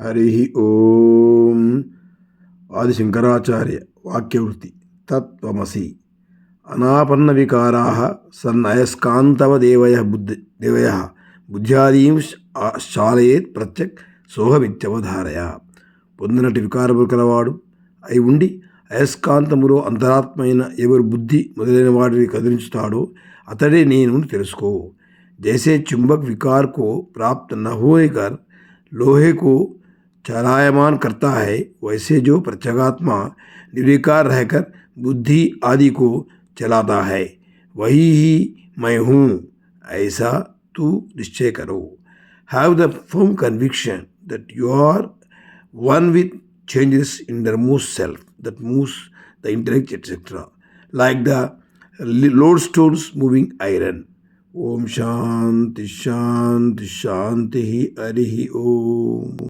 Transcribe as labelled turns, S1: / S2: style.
S1: హరి ఓం ఆదిశంకరాచార్య వాక్యవృత్తి తత్వమసి అనాపన్న వికారా సన్ అయస్కాంతవదేవయ బుద్ధి దేవయ బుద్ధ్యాదీం శాలయేత్ ప్రత్యక్ సోహమిత్యవధారయ పొందినటి వికారము కలవాడు అయి ఉండి అయస్కాంతములో అంతరాత్మైన ఎవరు బుద్ధి మొదలైన వాడిని కదిలించుతాడో అతడే నేను తెలుసుకో. జైసే చుంబక్ వికార్కో ప్రాప్త నహోయకర్ లోహే కో चलायमान करता है, वैसे जो प्रत्यगात्मा निर्विकार रहकर बुद्धि आदि को चलाता है, वही ही मैं हूँ, ऐसा तू निश्चय करो। Have the firm conviction that you are one with changes in the moose self that moves the interact intellect like the lode stones moving iron Om shanti shanti shanti Hari Om